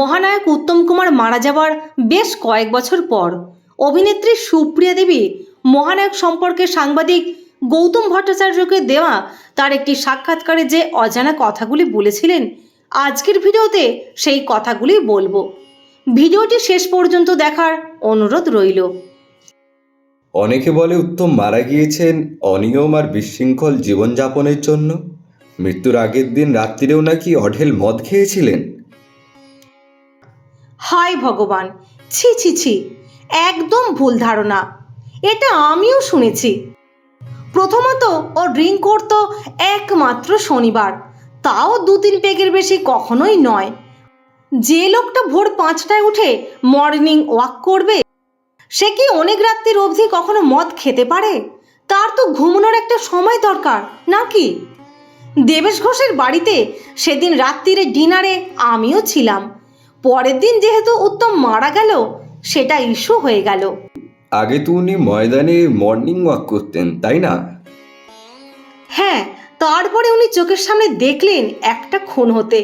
মহানায়ক উত্তম কুমার মারা যাওয়ার বেশ কয়েক বছর পর অভিনেত্রী সুপ্রিয়া দেবী মহানায়ক সম্পর্কে সাংবাদিক গৌতম ভট্টাচার্যকে দেওয়া তার একটি সাক্ষাৎকারে যে অজানা কথাগুলি বলেছিলেন, আজকের ভিডিওতে সেই কথাগুলি বলব। ভিডিওটি শেষ পর্যন্ত দেখার অনুরোধ রইল। অনেকে বলে উত্তম মারা গিয়েছেন অনিয়ম আর বিশৃঙ্খল জীবনযাপনের জন্য। মৃত্যুর আগের দিন রাত্রিরেও নাকি অঢেল মদ খেয়েছিলেন? হায় ভগবান, ছি ছি ছি, একদম ভুল ধারণা। এটা আমিও শুনেছি। প্রথমত, ও ড্রিঙ্ক করতো একমাত্র শনিবার। তাও দু তিন পেগের বেশি কখনোই নয়। যে লোকটা ভোর পাঁচটায় উঠে মর্নিং ওয়াক করবে, সে কি অনেক রাত্রির অবধি কখনো মদ খেতে পারে? তার তো ঘুমানোর একটা সময় দরকার, নাকি? দেবেশ ঘোষের বাড়িতে সেদিন রাত্রিরে ডিনারে আমিও ছিলাম। পরের দিন যেহেতু উত্তম মারা গেল সেটা ইস্যু হয়ে গেল। আগে তো উনি ময়দানে মর্নিং ওয়াক করতেন তাই না? হ্যাঁ তারপরে উনি চোখের সামনে দেখলেন একটা খুন হতে।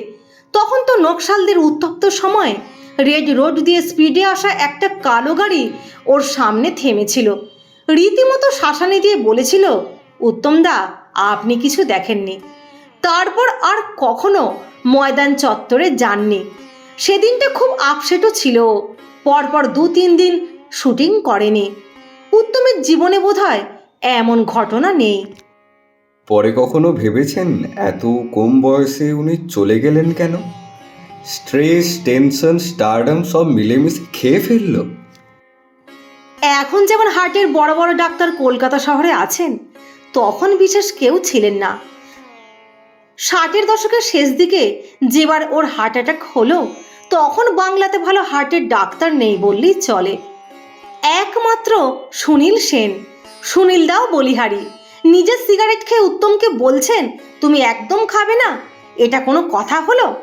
তখন তো নকশালদের উত্তপ্ত সময় রেড রোড দিয়ে স্পিডে আসা একটা কালো গাড়ি ওর সামনে থেমেছিল। রীতিমতো শাসানি দিয়ে বলেছিল উত্তম দা আপনি কিছু দেখেননি। তারপর আর কখনো ময়দান চত্বরে যাননি। সেদিনটা খুব আপসেটও ছিল। পরপর দু তিন দিন শুটিং করেনি। উত্তমের জীবনে বোধহয় এমন ঘটনা নেই। পরে কখনো ভেবেছেন এত কম বয়সে উনি চলে গেলেন কেন? স্ট্রেস টেনশন স্টারডম সব মিলেমিশে খেয়ে ফেলল। এখন যেমন হার্টের বড় বড় ডাক্তার কলকাতা শহরে আছেন তখন বিশেষ কেউ ছিলেন না। ষাটের দশকের শেষ দিকে যেবার ওর হার্ট অ্যাটাক হলো তখন বাংলাতে ভালো হার্টের ডাক্তার নেই বললেই চলে। একমাত্র সুনীল সেন। সুনীল দাও বলিহারি নিজের সিগারেট খেয়ে উত্তমকে বলছেন তুমি একদম খাবে না? এটা কোনো কথা হলো?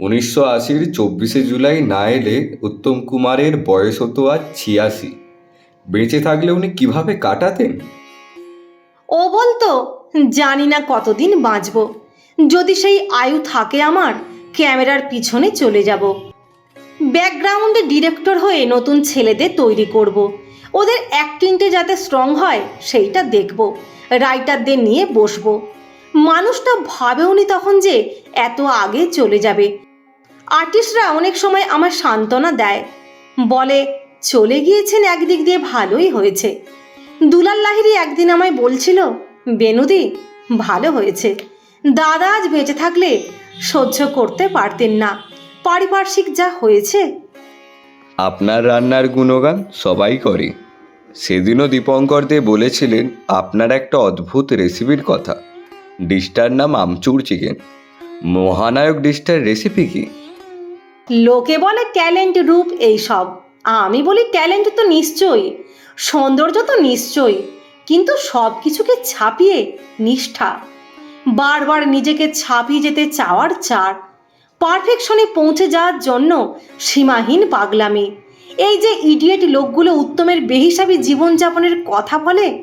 উনিশশো আশির চব্বিশে জুলাই না এলে উত্তম কুমারের বয়স হতো আজ ছিয়াশি। বেঁচে থাকলে উনি কীভাবে কাটাতেন? ও বলতো জানি না কতদিন বাঁচব। যদি সেই আয়ু থাকে আমার ক্যামেরার পিছনে চলে যাব। ব্যাকগ্রাউন্ডে ডিরেক্টর হয়ে নতুন ছেলেদের তৈরি করব। ওদের অ্যাক্টিংটা যাতে স্ট্রং হয়, সেইটা দেখব। রাইটারদের নিয়ে বসবো। মানুষটা ভাবেওনি তখন যে এত আগে চলে যাবে। আর্টিস্টরা অনেক সময় আমার সান্ত্বনা দেয়। বলে, চলে গিয়েছেন একদিক দিয়ে ভালোই হয়েছে। দুলাল লাহিরি একদিন আমায় বলছিল বেনুদি ভালো হয়েছে। দাদা আজ বেঁচে থাকলে সহ্য করতে পারতেন না। পারিপার্শ্বিক যা হয়েছে। আপনার রান্নার গুণগান সবাই করে। সেদিনও দীপঙ্কর দে বলেছিলেন আপনার একটা অদ্ভুত রেসিপির কথা। ডিশটার নাম আমচুর চিকেন মহানায়ক ডিশটার রেসিপি কি? লোকে বলে ট্যালেন্ট রূপ এইসব। আমি বলি ট্যালেন্ট তো নিশ্চয়ই। সৌন্দর্য তো নিশ্চয়ই। কিন্তু সব কিছুকে ছাপিয়ে নিষ্ঠা। বারবার নিজেকে ছাপিয়ে যেতে চাওয়ার চার। পারফেকশনে পৌঁছে যাওয়ার জন্য সীমাহীন পাগলামি। এই যে ইডিয়েট লোকগুলো উত্তমের বেহিসাবি জীবনযাপনের কথা বলে,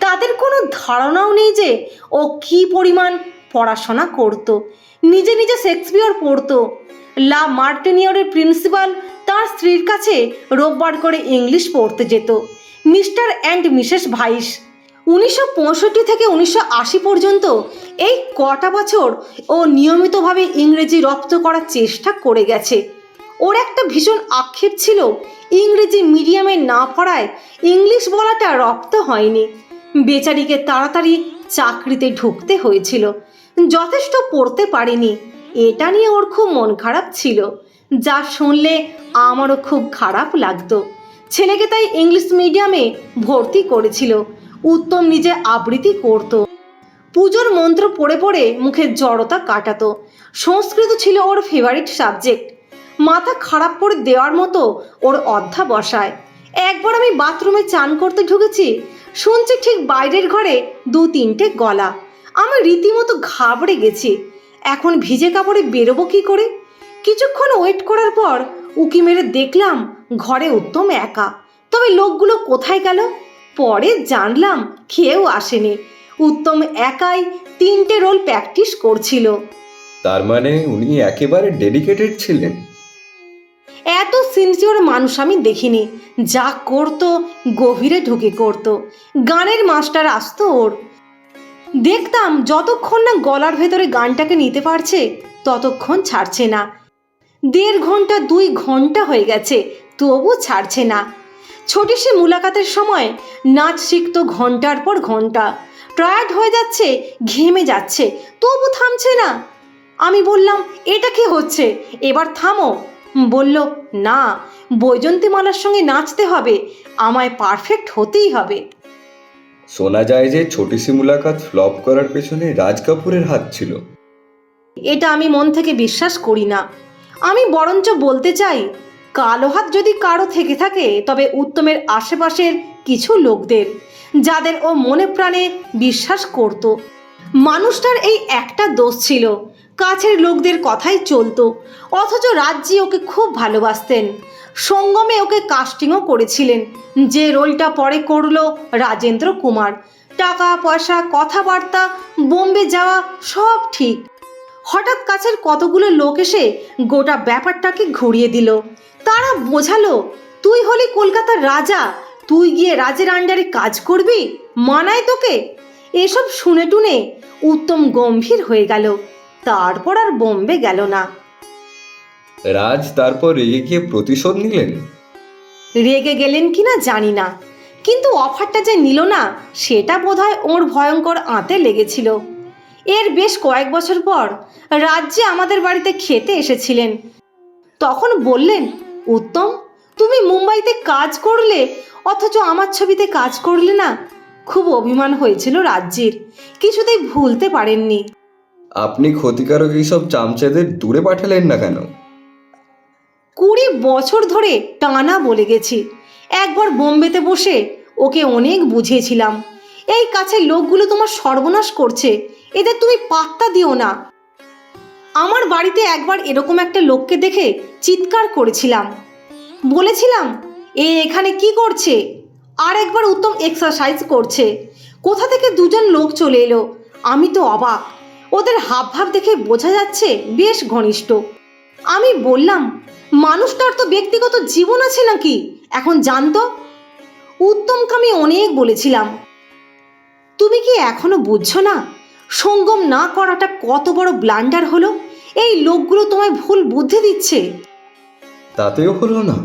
তাদের কোনো ধারণাও নেই যে ও কী পরিমাণ পড়াশোনা করত। নিজে নিজে শেক্সপিয়র পড়তো। লা মার্টিনিয়রের প্রিন্সিপাল তার স্ত্রীর কাছে রোববার করে ইংলিশ পড়তে যেত। মিস্টার অ্যান্ড মিসেস ভাইস। উনিশশো পঁয়ষট্টি থেকে উনিশশো আশি পর্যন্ত এই কটা বছর ও নিয়মিতভাবে ইংরেজি রপ্ত করার চেষ্টা করে গেছে। ওর একটা ভীষণ আক্ষেপ ছিল ইংরেজি মিডিয়ামে না পড়ায় ইংলিশ বলাটা রপ্ত হয়নি। বেচারিকে তাড়াতাড়ি চাকরিতে ঢুকতে হয়েছিল। যথেষ্ট পড়তে পারেনি। এটা নিয়ে ওর খুব মন খারাপ ছিল। যা শুনলে আমারও খুব খারাপ লাগতো। ছেলেকে তাই ইংলিশ মিডিয়ামে ভর্তি করেছিল। উত্তম নিজে আবৃত্তি করত। পুজোর মন্ত্র পড়ে পড়ে মুখের জড়তা কাটাতো। সংস্কৃত ছিল ওর ফেভারিট সাবজেক্ট মাথা খারাপ করে দেওয়ার মতো ওর অধ্যাবসায় একবার আমি বাথরুমে চান করতে ঢুকেছি, শুনছি ঠিক বাইরের ঘরে দু তিনটে গলা। আমি রীতিমতো ঘাবড়ে গেছি। এখন ভিজে কাপড়ে বেরোবো কি করে? কিছুক্ষণ ওয়েট করার পর উকি মেরে দেখলাম ঘরে উত্তম একা। তবে লোকগুলো কোথায় গেল? পরে জানলাম খেয়েও আসেনি। উত্তম একাই তিনটে রোল প্র্যাকটিস করছিল। তার মানে উনি একেবারে ডেডিকেটেড ছিলেন। এত সিনসিওর মানুষ আমি দেখিনি। যা করতো গভীরে ঢুকে করতো। গানের মাস্টার আসতো ওর। দেখতাম যতক্ষণ না গলার ভেতরে গানটাকে নিতে পারছে ততক্ষণ ছাড়ছে না। দেড় ঘণ্টা দুই ঘণ্টা হয়ে গেছে তবু ছাড়ছে না। ছোটি সে মুলাকাতের সময় নাচ শিখতো ঘণ্টার পর ঘণ্টা টায়ার্ড হয়ে যাচ্ছে ঘেমে যাচ্ছে তবু থামছে না। আমি বললাম এটা কি হচ্ছে? এবার থামো। বলল না বৈজন্তীমালার সঙ্গে নাচতে হবে আমায় পারফেক্ট হতেই হবে। শোনা যায় যে ছোটিসি মুলাকাত ফ্লপ করার পেছনে রাজ কাপুরের হাত ছিল। এটা আমি মন থেকে বিশ্বাস করি না। আমি বরঞ্চ বলতে চাই কালো হাত যদি কারও থেকে থাকে, তবে উত্তমের আশেপাশের কিছু লোকদের, যাদের ও মনে প্রাণে বিশ্বাস করত। মানুষটার এই একটা দোষ ছিল, কাছের লোকদের কথাই চলতো। অথচ রাজ্যি ওকে খুব ভালোবাসতেন। সঙ্গমে ওকে কাস্টিংও করেছিলেন। যে রোলটা পরে করল রাজেন্দ্র কুমার। টাকা, পয়সা, কথাবার্তা, বোম্বে যাওয়া সব ঠিক। হঠাৎ কাছের কতগুলো লোক এসে গোটা ব্যাপারটাকে ঘুরিয়ে দিল। তারা বোঝালো তুই হলি কলকাতার রাজা তুই গিয়ে রাজের আন্ডারে কাজ করবি? মানায় তোকে? এসব শুনে টুনে উত্তম গম্ভীর হয়ে গেল। তারপর আর বোম্বে গেল না। রাজ তারপর রেগে গিয়ে প্রতিশোধ নিলেন? রেগে গেলেন কিনা জানি না কিন্তু অফারটা যে নিল না সেটা বোধহয় ওর ভয়ঙ্কর আঁতে লেগেছিল। এর বেশ কয়েক বছর পর রাজ্যে আমাদের বাড়িতে খেতে এসেছিলেন। তখন বললেন উত্তম তুমি মুম্বাইতে কাজ করলে অথচ আমার ছবিতে কাজ করলে না? খুব অভিমান হয়েছিল রাজ্যের। কিছুতেই ভুলতে পারেননি। আপনি ক্ষতিকারক এইসব চামচাদের দূরে পাঠালেন না কেন? কুড়ি বছর ধরে টানা বলে গেছি। একবার বোম্বেতে বসে ওকে অনেক বুঝিয়েছিলাম। এই কাছে লোকগুলো তোমার সর্বনাশ করছে। এদের তুমি পাত্তা দিও না। আমার বাড়িতে একবার এরকম একটা লোককে দেখে চিৎকার করেছিলাম। বলেছিলাম, এ এখানে কি করছে? আর একবার উত্তম এক্সারসাইজ করছে। কোথা থেকে দুজন লোক চলে এলো? আমি তো অবাক। ওদের হাব ভাব দেখে বোঝা যাচ্ছে বেশ ঘনিষ্ঠ। আমি বললাম, মানুষটার তো ব্যক্তিগত জীবন আছে নাকি? এখন জানতো? উত্তমকে আমি অনেক বলেছিলাম। তুমি কি এখনও বুঝছ না? সঙ্গম না করাটা কত বড় ব্লান্ডার হলো? এই লোকগুলো তোমায় ভুল বুদ্ধি দিচ্ছে। তাতেও হলো না।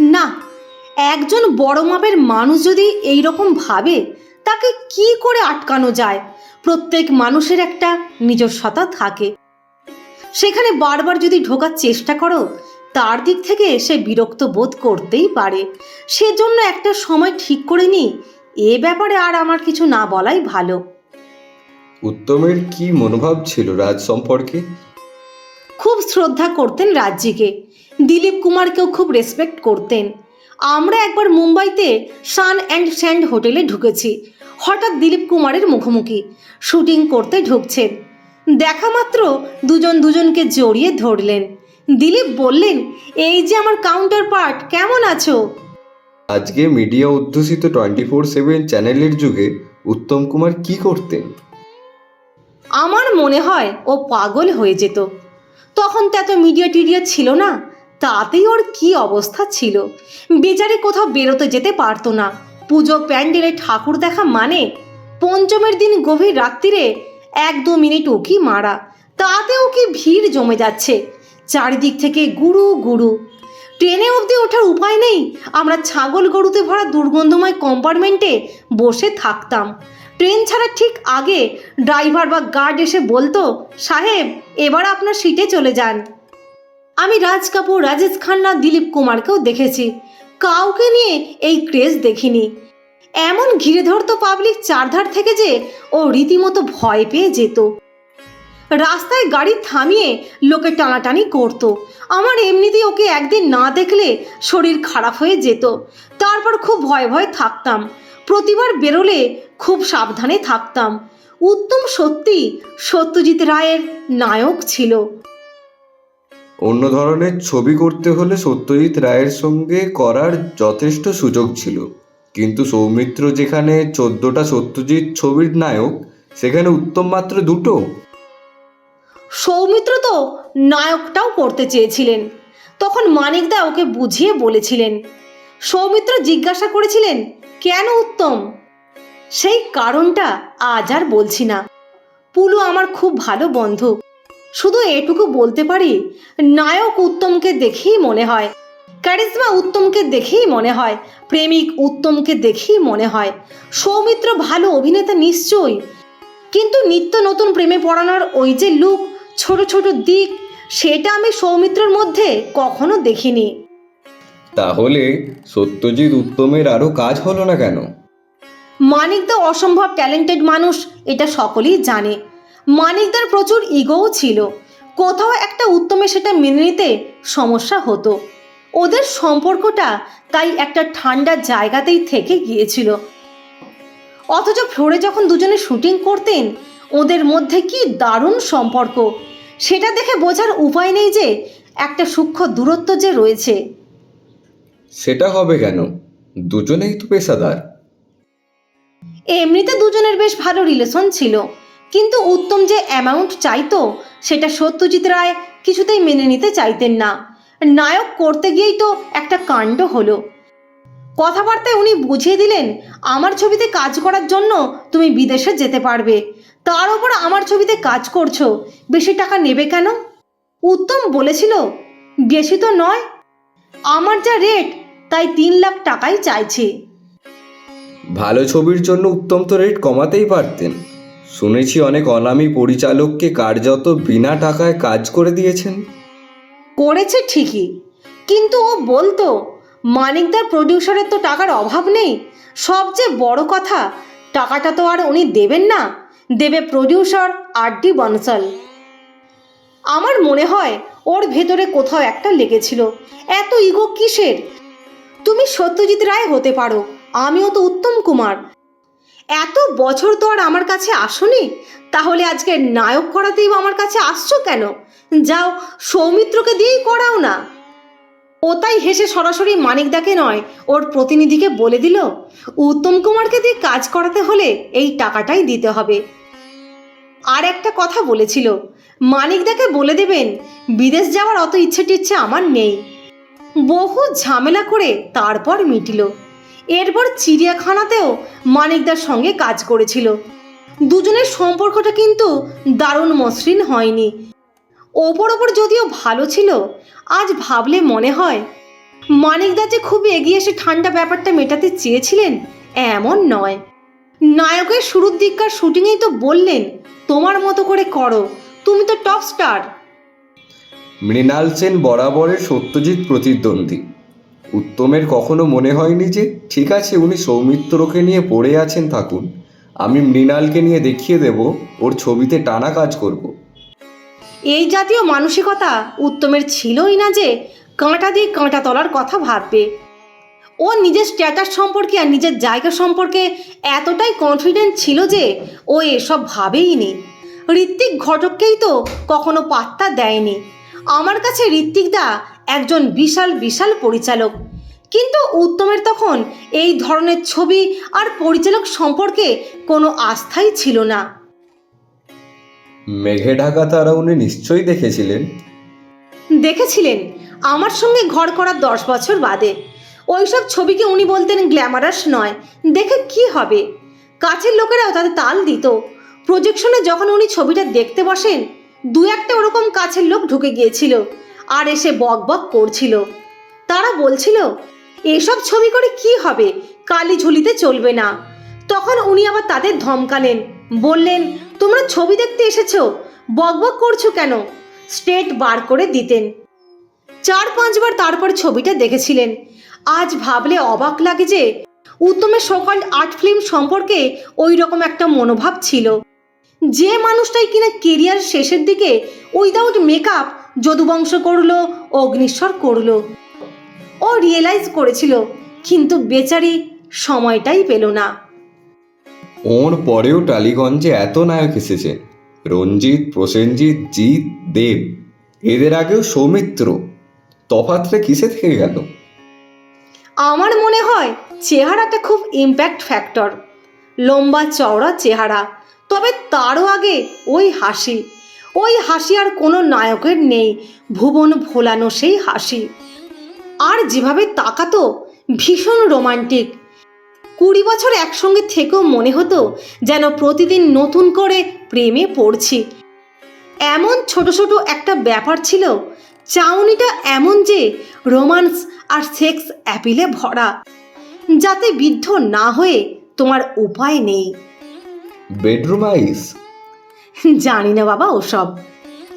না একজন বড় মাপের মানুষ যদি এই রকম ভাবে তাকে কি করে আটকানো যায়? প্রত্যেক মানুষের একটা নিজস্বতা থাকে। সেখানে বারবার যদি ঢোকার চেষ্টা করো তার দিক থেকে সে বিরক্ত বোধ করতেই পারে। সেজন্য একটা সময় ঠিক করে নি। এ ব্যাপারে আর আমার কিছু না বলাই ভালো। উত্তমের কি মনোভাব ছিল রাজ সম্পর্কে? খুব শ্রদ্ধা করতেন রাজ্যিকে। দিলীপ কুমারকেও খুব রেসপেক্ট করতেন। আমরা একবার মুম্বাইতে সান অ্যান্ড স্যান্ড হোটেলে ঢুকেছি। হঠাৎ দিলীপ কুমারের মুখোমুখি। শুটিং করতে ঢুকছেন। দেখা মাত্র দুজন দুজনকে জড়িয়ে ধরলেন। দিলীপ বললেন এই যে আমার কাউন্টার পার্ট কেমন আছো? আজকে মিডিয়া অধ্যুষিত টোয়েন্টি ফোর সেভেন চ্যানেলের যুগে উত্তম কুমার কি করতেন? আমার মনে হয় ও পাগল হয়ে যেত। তখন তো এত মিডিয়া টিডিয়া ছিল না, তাতেই ওর কি অবস্থা ছিল? বেচারি কোথাও বেরোতে যেতে পারতো না। পুজো প্যান্ডেলে ঠাকুর দেখা মানে পঞ্চমের দিন গভীর রাত্রিরে এক দু মিনিট উকি মারা। তাতেও কি ভিড় জমে যাচ্ছে? চারিদিক থেকে গুরু গুরু ট্রেনে অবধি ওঠার উপায় নেই। আমরা ছাগল গরুতে ভরা দুর্গন্ধময় কম্পার্টমেন্টে বসে থাকতাম। ট্রেন ছাড়ার ঠিক আগে ড্রাইভার বা গার্ড এসে বলতো, সাহেব, এবার আপনার সিটে চলে যান। আমি রাজ কাপুর, রাজেশ খান্না দিলীপ কুমারকেও দেখেছি। কাউকে নিয়ে এই ক্রেজ দেখিনি। এমন ঘিরে ধরতো পাবলিক চারধার থেকে যে ও রীতিমতো ভয় পেয়ে যেত। রাস্তায় গাড়ি থামিয়ে লোকে টানাটানি করতো। আমার এমনিতেই ওকে একদিন না দেখলে শরীর খারাপ হয়ে যেত। তারপর খুব ভয় ভয় থাকতাম। প্রতিবার বেরোলে খুব সাবধানে থাকতাম। উত্তম সত্যি সত্যজিৎ রায়ের নায়ক ছিল। অন্য ধরনের ছবি করতে হলে সত্যজিৎ রায়ের সঙ্গে করার যথেষ্ট সুযোগ ছিল। কিন্তু সৌমিত্র যেখানে চোদ্দটা সত্যজিৎ ছবির নায়ক সেখানে উত্তম মাত্র দুটো। সৌমিত্র তো নায়কটাও করতে চেয়েছিলেন। তখন মানিকদা ওকে বুঝিয়ে বলেছিলেন। সৌমিত্র জিজ্ঞাসা করেছিলেন কেন উত্তম? সেই কারণটা আজ আর বলছি না। পুলু আমার খুব ভালো বন্ধু। শুধু এটুকু বলতে পারি, নায়ক উত্তমকে দেখেই মনে হয়। ক্যারিজমা উত্তমকে দেখেই মনে হয়। প্রেমিক উত্তমকে দেখেই মনে হয়। সৌমিত্র ভালো অভিনেতা নিশ্চয়ই। কিন্তু নিত্য নতুন প্রেমে পড়ানোর ওই যে লুক ছোট ছোট দিক, সেটা আমি সৌমিত্রর মধ্যে কখনো দেখিনি। তাহলে সত্যজিৎ উত্তমের আরও কাজ হলো না কেন? মানিকদা অসম্ভব ট্যালেন্টেড মানুষ, এটা সকলেই জানে। মানিকদার প্রচুর ইগোও ছিল। কোথাও একটা উত্তমে সেটা মেনে নিতে সমস্যা হতো। ওদের সম্পর্কটা তাই একটা ঠান্ডা জায়গাতেই থেকে গিয়েছিল। অথচ ফ্লোরে যখন দুজনে শুটিং করতেন, ওদের মধ্যে কি দারুণ সম্পর্ক। সেটা দেখে বোঝার উপায় নেই যে একটা সূক্ষ্ম দূরত্ব যে রয়েছে। সেটা হবে কেন? দুজনেই তো পেশাদার। এমনিতে দুজনের বেশ ভালো রিলেশন ছিল। কিন্তু উত্তম যে অ্যামাউন্ট চাইতো, সেটা সত্যজিৎ রায় কিছুতেই মেনে নিতে চাইতেন না। নায়ক করতে গিয়েই তো একটা কাণ্ড হলো। কথাবার্তায় উনি বুঝিয়ে দিলেন, আমার ছবিতে কাজ করার জন্য তুমি বিদেশে যেতে পারবে। তার ওপর আমার ছবিতে কাজ করছ, বেশি টাকা নেবে কেন? উত্তম বলেছিল, বেশি তো নয়। আমার যা রেট তাই তিন লাখ টাকাই চাইছি। ভালো ছবির জন্য উত্তম তো রেট কমাতেই পারতেন। শুনেছি অনেক অনামী পরিচালককে কার্যত বিনা টাকায় কাজ করে দিয়েছেন। করেছে ঠিকই কিন্তু ও বলতো মানিকদার প্রডিউসারের তো টাকার অভাব নেই। সবচেয়ে বড় কথা টাকাটা তো আর উনি দেবেন না দেবে প্রডিউসার আর ডি বনসল। আমার মনে হয় ওর ভেতরে কোথাও একটা লেগেছিল। এত ইগো কিসের? তুমি সত্যজিৎ রায় হতে পারো। আমিও তো উত্তম কুমার। এত বছর তো আর আমার কাছে আসনি? তাহলে আজকে নায়ক করাতেই আমার কাছে আসছো কেন? যাও, সৌমিত্রকে দিয়েই করাও না। ও তাই হেসে সরাসরি মানিকদাকে নয়, ওর প্রতিনিধিকে বলে দিল, উত্তম কুমারকে দিয়ে কাজ করাতে হলে এই টাকাটাই দিতে হবে। আর একটা কথা বলেছিল মানিকদাকে বলে দেবেন, বিদেশ যাওয়ার অত ইচ্ছে টিচ্ছে আমার নেই। বহু ঝামেলা করে তারপর মিটিল। এরপর চিড়িয়াখানাতেও মানিকদার সঙ্গে কাজ করেছিল। দুজনের সম্পর্কটা কিন্তু দারুণ মসৃণ হয়নি। ওপর ওপর যদিও ভালো ছিল, আজ ভাবলে মনে হয়, মানিকদা যে খুব এগিয়ে এসে ঠান্ডা ব্যাপারটা মেটাতে চেয়েছিলেন, এমন নয়। নায়কের শুরুর দিককার শুটিংয়েই তো বললেন, তোমার মতো করে করো, তুমি তো টপ স্টার। মৃণাল সেন বরাবরের সত্যজিৎ প্রতিদ্বন্দ্বী। উত্তমের কখনো মনে হয়নি যে, ঠিক আছে, উনি সৌমিত্রকে নিয়ে পড়ে আছেন থাকুন। আমি মৃণালকে নিয়ে দেখিয়ে দেব, ওর ছবিতে টানা কাজ করব। এই জাতীয় মানসিকতা উত্তমের ছিলই না যে, কাঁটা দিয়ে কাঁটা তলার কথা ভাববে। ও নিজের স্ট্যাটাস সম্পর্কে আর নিজের জায়গা সম্পর্কে এতটাই কনফিডেন্ট ছিল যে, ও এসব ভাবেই নি। ঋত্বিক ঘটককেই তো কখনো পাত্তা দেয়নি। আমার কাছে ঋত্বিকদা একজন বিশাল বিশাল পরিচালক। কিন্তু উত্তমের তখন এই ধরনের ছবি আর পরিচালক সম্পর্কে কোনো আস্থাই ছিল না। মেঘে ঢাকা তারা উনি নিশ্চয়ই দেখেছিলেন। দেখেছিলেন। আমার সঙ্গে ঘর করার দশ বছর বাদে। ওইসব ছবিকে উনি বলতেন গ্ল্যামারাস নয়। দেখে কি হবে? কাছের লোকেরাও তাতে তাল দিত। প্রজেকশনে যখন উনি ছবিটা দেখতে বসেন দু একটা ওরকম কাছের লোক ঢুকে গিয়েছিল আর এসে বক বক করছিল। তারা বলছিল, এসব ছবি করে কি হবে? কালি ঝুলিতে চলবে না। তখন উনি আবার তাদের ধমকালেন, বললেন, তোমরা ছবি দেখতে এসেছ? বক বক করছ কেন? স্টেট বার করে দিতেন। চার পাঁচবার তারপর ছবিটা দেখেছিলেন। আজ ভাবলে অবাক লাগে যে উত্তমের সকাল আর্ট ফিল্ম সম্পর্কে ওই রকম একটা মনোভাব ছিল। যে মানুষটাই কিনা কেরিয়ার শেষের দিকে উইদাউট মেকআপ যদুবংশ করল অগ্নিশ্বর করল। ও রিয়েলাইজ করেছিল কিন্তু বেচারি সময়টাই পেল না। ওর পরেও টালিগঞ্জে এত নায়ক এসেছে। রঞ্জিত প্রসেনজিৎ জিৎ দেব এদের আগেও সৌমিত্র। তফাৎটা কিসে থেকে গেল? আমার মনে হয় চেহারাটা খুব ইম্প্যাক্ট ফ্যাক্টর লম্বা চওড়া চেহারা তবে তারও আগে ওই হাসি। ওই হাসি আর কোনো নায়কের নেই। ভুবন ভোলানো সেই হাসি। আর যেভাবে তাকাতো, ভীষণ রোমান্টিক। কুড়ি বছর একসঙ্গে থেকেও মনে হতো যেন প্রতিদিন নতুন করে প্রেমে পড়ছি। এমন ছোট ছোট একটা ব্যাপার ছিল, চাউনিটা এমন যে রোমান্স আর সেক্স অ্যাপিলে ভরা। যাতে বিদ্ধ না হয়ে তোমার উপায় নেই। বেডরুম আইস? জানি না বাবা ওসব।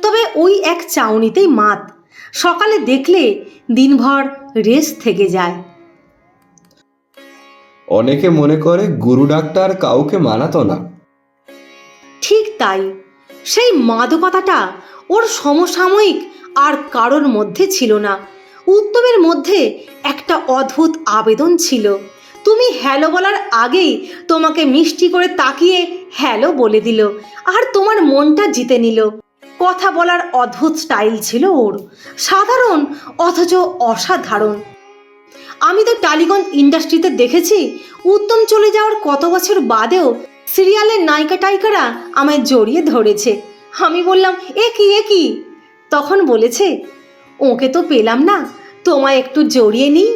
তবে ওই এক চাউনিতেই মাত। সকালে দেখলে দিনভর রেস্ট থেকে যায়। অনেকে মনে করে গুরু ডাক্তার কাউকে মানাতো না। ঠিক তাই। সেই মাদকতাটা ওর সমসাময়িক আর কারোর মধ্যে ছিল না। উত্তমের মধ্যে একটা অদ্ভুত আবেদন ছিল। তুমি হ্যালো বলার আগেই তোমাকে মিষ্টি করে তাকিয়ে হ্যালো বলে দিল। আর তোমার মনটা জিতে নিল। কথা বলার অদ্ভুত স্টাইল ছিল ওর। সাধারণ, অথচ অসাধারণ। আমি তো টালিগঞ্জ ইন্ডাস্ট্রিতে দেখেছি, উত্তম চলে যাওয়ার কত বছর বাদেও সিরিয়ালের নায়িকা টাইকারা আমায় জড়িয়ে ধরেছে। আমি বললাম, এ কি এ কি? তখন বলেছে, ওকে তো পেলাম না, তোমায় একটু জড়িয়ে নিই।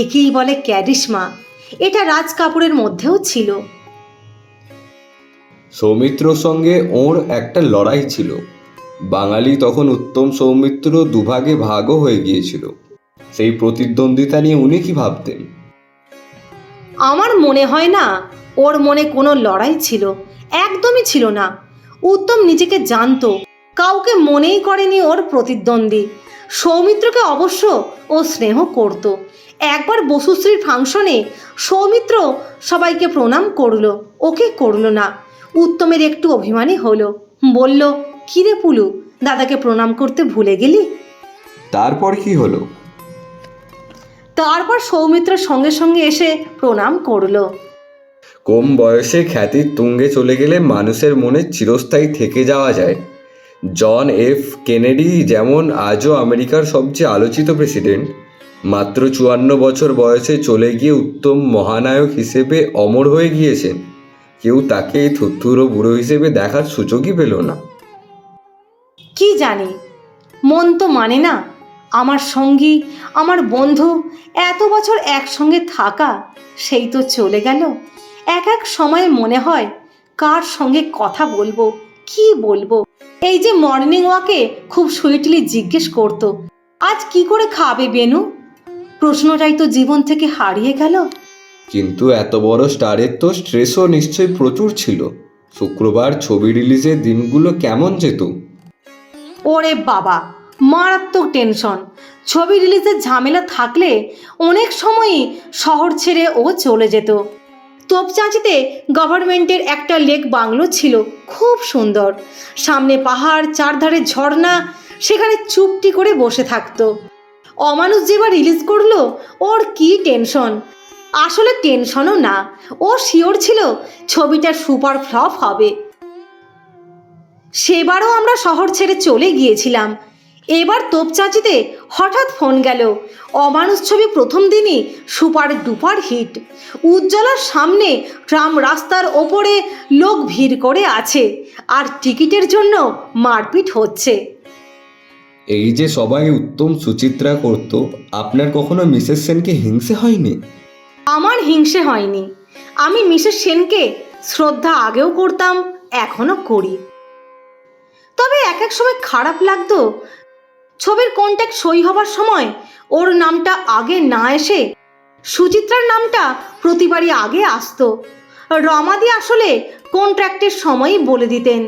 একেই বলে ক্যারিশমা। এটা রাজ কাপুরের মধ্যেও ছিল। সৌমিত্রর সঙ্গে ওর একটা লড়াই ছিল। বাঙালি তখন উত্তম সৌমিত্র দুভাগে ভাগও হয়ে গিয়েছিল। সেই প্রতিদ্বন্দ্বিতা নিয়ে উনি কি ভাবতেন? আমার মনে হয় না ওর মনে কোনো লড়াই ছিল। একদমই ছিল না। উত্তম নিজেকে জানতো। কাউকে মনেই করেনি ওর প্রতিদ্বন্দ্বী। সৌমিত্রকে অবশ্য ও স্নেহ করত। একবার বসুশ্রীর ফাংশনে সৌমিত্র সবাইকে প্রণাম করল। ওকে করল না। উত্তমের একটু অভিমানী হলো। বলল কিরে পুলু দাদাকে প্রণাম করতে ভুলে গেলি? তারপর কি হলো? তারপর সৌমিত্র সঙ্গে সঙ্গে এসে প্রণাম করল। কম বয়সে খ্যাতির তুঙ্গে চলে গেলে মানুষের মনে চিরস্থায়ী থেকে যাওয়া যায়। জন এফ কেনেডি যেমন আজও আমেরিকার সবচেয়ে আলোচিত প্রেসিডেন্ট মাত্র চুয়ান্ন বছর বয়সে চলে গিয়ে উত্তম মহানায়ক হিসেবে অমর হয়ে গিয়েছেন। কেউ তাকে এই থুত্থুরো বুড়ো হিসেবে দেখার সুযোগই পেল না। কি জানি? মন তো মানে না, আমার সঙ্গী, আমার বন্ধু, এত বছর একসঙ্গে থাকা, সেই তো চলে গেল। এক এক সময় মনে হয়, কার সঙ্গে কথা বলব, কি বলব? এই যে মর্নিং ওয়াকে খুব সুইটলি জিজ্ঞেস করতো, আজ কি করে খাবে বেনু? প্রশ্নটাই তো জীবন থেকে হারিয়ে গেল। কিন্তু এত বড় স্টারের তো স্ট্রেসও নিশ্চয়ই প্রচুর ছিল। শুক্রবার ছবি রিলিজের দিনগুলো কেমন যেত? ওরে বাবা, মারাত্মক টেনশন। ছবি রিলিজের ঝামেলা থাকলে অনেক সময়ই শহর ছেড়ে ও চলে যেত। তোপচাঁচিতে গভর্নমেন্টের একটা লেক বাংলো ছিল, খুব সুন্দর। সামনে পাহাড়, চারধারে ঝর্ণা, সেখানে চুপটি করে বসে থাকতো। অমানুষ যেবার রিলিজ করল, ওর কি টেনশন? আসলে টেনশনও না। ও শিওর ছিল ছবিটা সুপার ফ্লপ হবে। সেবারও আমরা শহর ছেড়ে চলে গিয়েছিলাম। এবার তোপচাচিতে হঠাৎ ফোন গেল। অমানুষ ছবি প্রথম দিনই সুপার ডুপার হিট। উজ্জ্বলার সামনে ট্রাম রাস্তার ওপরে লোক ভিড় করে আছে আর টিকিটের জন্য মারপিট হচ্ছে। এই যে সবাই উত্তম সুচিত্রা করত, আপনার কখনো মিসেস সেনকে হিংসে হয়নি? আমার হিংসে হয়নি। আমি মিসেস সেনকে শ্রদ্ধা আগেও করতাম এখনও করি। তবে এক এক সময় খারাপ লাগতো। ছবির কন্ট্যাক্ট সই হবার সময় ওর নামটা আগে না এসে সুচিত্রার নামটা প্রতিবারই আগে আসতো। রমাদি আসলে কন্ট্রাক্টের সময়ই বলে দিতেন।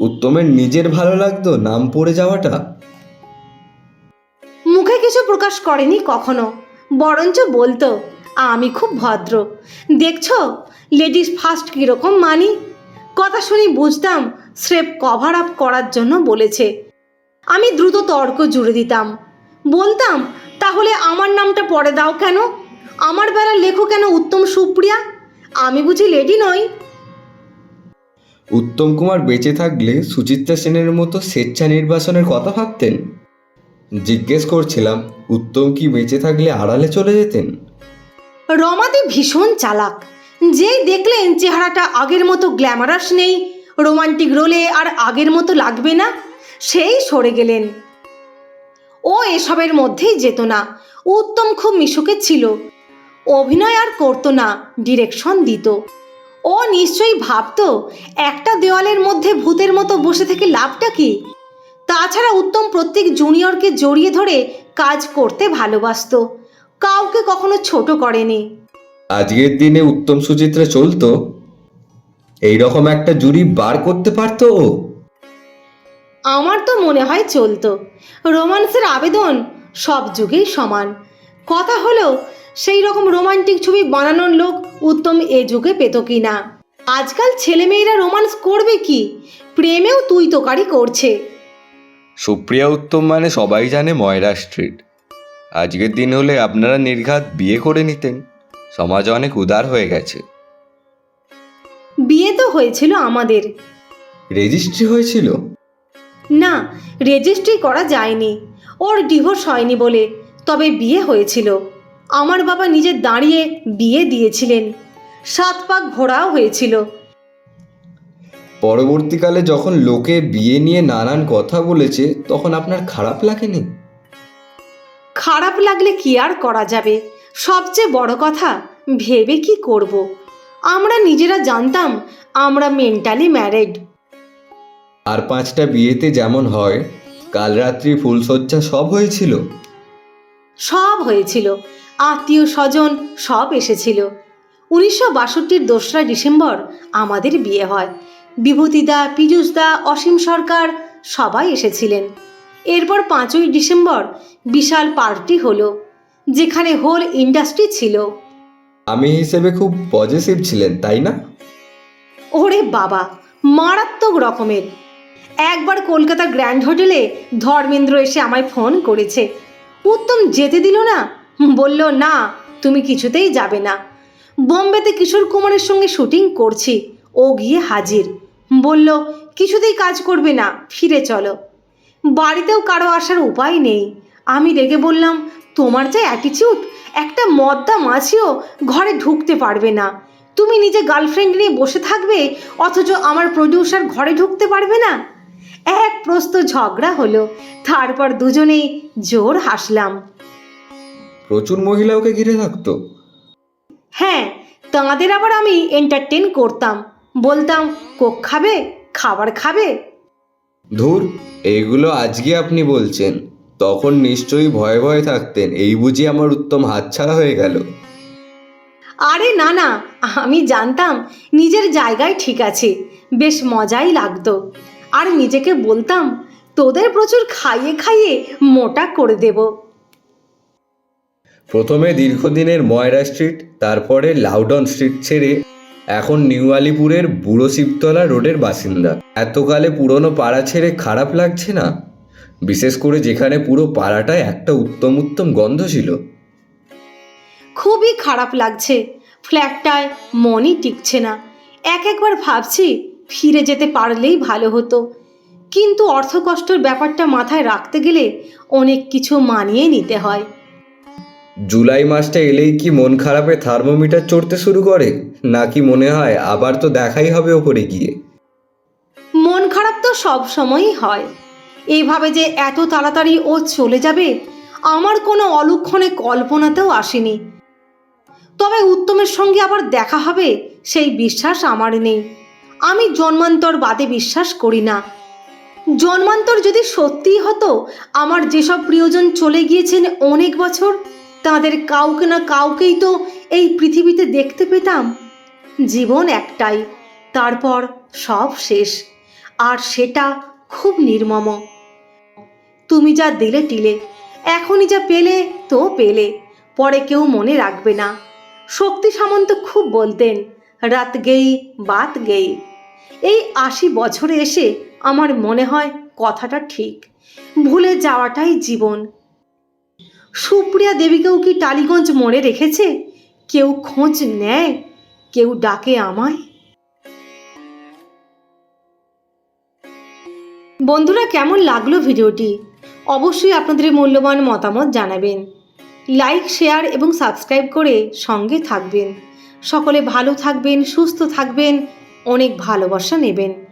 উত্তমের নিজের ভালো লাগতো নাম পড়ে যাওয়াটা? মুখে কিছু প্রকাশ করেনি কখনো। বরঞ্চ বলতো, আমি খুব ভদ্র। দেখছ, লেডিস ফার্স্ট কীরকম মানি? কথা শুনি বুঝতাম স্রেফ কভার আপ করার জন্য বলেছে। আমি দ্রুত তর্ক জুড়ে দিতাম। বলতাম, তাহলে আমার নামটা পরে দাও কেন? আমার বেলা লেখো কেন উত্তম সুপ্রিয়া? আমি বুঝি লেডি নই? উত্তম কুমার বেঁচে থাকলে সুচিত্রা সেনের মতো স্বেচ্ছা নির্বাসনের কথা ভাবতেন? জিজ্ঞেস করছিলাম উত্তম কি বেঁচে থাকলে আড়ালে চলে যেতেন? রমাদি ভীষণ চালাক। যেই দেখলেন চেহারাটা আগের মতো গ্ল্যামারাস নেই, রোমান্টিক রোলে আর আগের মতো লাগবে না, সেই সরে গেলেন। ও এসবের মধ্যেই যেত না, উত্তম খুব মিশুকে ছিল। অভিনয় আর করতো না, ডিরেকশন দিত। ও নিশ্চয়ই ভাবতো, একটা দেওয়ালের মধ্যে ভূতের মতো বসে থেকে লাভটা কি? তাছাড়া উত্তম প্রত্যেক জুনিয়রকে জড়িয়ে ধরে কাজ করতে ভালোবাসতো। কাউকে কখনো ছোট করেনি। আজকের দিনে উত্তম সুচিত্রা চলতো। এইরকম একটা জুরি বার করতে পারতো ও? আমার তো মনে হয় চলতো। রোমান্সের আবেদন সব যুগেই সমান। কথা হলো সেই রকম রোমান্টিক ছবি বানানোর লোক উত্তম এ যুগে পেত কি না আজকাল ছেলেমেয়েরা রোমান্স করবে কি? প্রেমেও তুই তোকারি করছে। সুপ্রিয়া উত্তম মানে সবাই জানে ময়রা স্ট্রিট আজকের দিন হলে আপনারা নির্ঘাত বিয়ে করে নিতেন। সমাজ অনেক উদার হয়ে গেছে। বিয়ে তো হয়েছিল আমাদের। রেজিস্ট্রি হয়েছিল? না রেজিস্ট্রি করা যায়নি। ওর ডিভোর্স হয়নি বলে তবে বিয়ে হয়েছিল। আমার বাবা নিজে দাঁড়িয়ে বিয়ে দিয়েছিলেন। সাত পাক ঘোড়াও হয়েছিল। পরবর্তীকালে যখন লোকে বিয়ে নিয়ে নানান কথা বলেছে তখন আপনার খারাপ লাগেনি? খারাপ লাগলে কি আর করা যাবে? সবচেয়ে বড় কথা ভেবে কি করব। আমরা নিজেরা জানতাম আমরা মেন্টালি ম্যারেড আর পাঁচটা বিয়েতে যেমন হয় কাল রাত্রি ফুলসজ্জা সব হয়েছিল? সব হয়েছিল। আত্মীয় স্বজন সব এসেছিল। উনিশশো বাষট্টির দোসরা ডিসেম্বর আমাদের বিয়ে হয়। বিভূতিদা পীযুষদা অসীম সরকার সবাই এসেছিলেন। এরপর পাঁচই ডিসেম্বর বিশাল পার্টি হলো যেখানে হোল ইন্ডাস্ট্রি ছিল। আমি হিসেবে খুব পজিটিভ ছিলেন তাই না? ওরে বাবা মারাত্মক রকমের। একবার কলকাতা গ্র্যান্ড হোটেলে ধর্মেন্দ্র এসে আমায় ফোন করেছে। উত্তম যেতে দিল না? বলল না তুমি কিছুতেই যাবে না। বোম্বেতে কিশোর কুমারের সঙ্গে শুটিং করছি। ও গিয়ে হাজির। বলল কিছুতেই কাজ করবে না ফিরে চলো। বাড়িতেও কারও আসার উপায় নেই। আমি রেগে বললাম তোমার যা অ্যাটিচিউড একটা মদ্দা মাছিও ঘরে ঢুকতে পারবে না। তুমি নিজে গার্লফ্রেন্ড নিয়ে বসে থাকবে অথচ আমার প্রডিউসার ঘরে ঢুকতে পারবে না? এক প্রস্ত ঝগড়া হলো। তারপর দুজনেই জোর হাসলাম। প্রচুর মহিলা ওকে ঘিরে থাকতো। হ্যাঁ তাঁদের আবার আমি এন্টারটেন করতাম। বলতাম কোক খাবে? খাবার খাবে? ধুর এইগুলো আজকে আপনি বলছেন। তখন নিশ্চয়ই ভয়ে ভয়ে থাকতেন এই বুঝি আমার উত্তম হাতছাড়া হয়ে গেল। আরে না না আমি জানতাম নিজের জায়গায় ঠিক আছে বেশ মজাই লাগতো। আর নিজেকে বলতাম তোদের প্রচুর খাইয়ে খাইয়ে মোটা করে দেব। প্রথমে দীর্ঘদিনের ময়রা স্ট্রিট তারপরে লাউডন স্ট্রিট ছেড়ে এখন নিউ আলিপুরের বুড়ো শিবতলা রোডের বাসিন্দা। এতকালে পুরনো পাড়া ছেড়ে খারাপ লাগছে না? বিশেষ করে যেখানে পুরো পাড়াটায় একটা উত্তম উত্তম গন্ধ ছিল। খুবই খারাপ লাগছে। ফ্ল্যাটটায় মনই টিকছে না। এক একবার ভাবছি ফিরে যেতে পারলেই ভালো হতো। কিন্তু অর্থকষ্টর ব্যাপারটা মাথায় রাখতে গেলে অনেক কিছু মানিয়ে নিতে হয়। জুলাই মাসটা এলেই কি মন খারাপে থার্মোমিটার চড়তে শুরু করে? নাকি মনে হয় আবার তো দেখাই হবে ওপরে গিয়ে? মন খারাপ তো সব সময়ই হয়। এইভাবে যে এত তাড়াতাড়ি ও চলে যাবে, আমার কোনো অলক্ষণে কল্পনাতেও আসেনি। তবে উত্তমের সঙ্গে আবার দেখা হবে, সেই বিশ্বাস আমার নেই। আমি জন্মান্তর বাদে বিশ্বাস করি না। জন্মান্তর যদি সত্যিই হতো, আমার যেসব প্রিয়জন চলে গিয়েছেন অনেক বছর তাদের কাউকে না কাউকেই তো এই পৃথিবীতে দেখতে পেতাম। জীবন একটাই, তারপর সব শেষ, আর সেটা খুব নির্মম। তুমি যা দিলে টিলে এখনই যা পেলে তো পেলে, পরে কেউ মনে রাখবে না। শক্তি সামন্ত খুব বলতেন, রাত গেই বাত গেই। এই আশি বছরে এসে আমার মনে হয় কথাটা ঠিক। ভুলে যাওয়াটাই জীবন। সুপ্রিয়া দেবীকেও কি টালিগঞ্জ মোড়ে রেখেছে? কেউ খোঁজ নেয়? কেউ ডাকে আমায়? বন্ধুরা, কেমন লাগল ভিডিওটি? অবশ্যই আপনাদের মূল্যবান মতামত জানাবেন। লাইক, শেয়ার এবং সাবস্ক্রাইব করে সঙ্গে থাকবেন। সকলে ভালো থাকবেন, সুস্থ থাকবেন, অনেক ভালোবাসা নেবেন।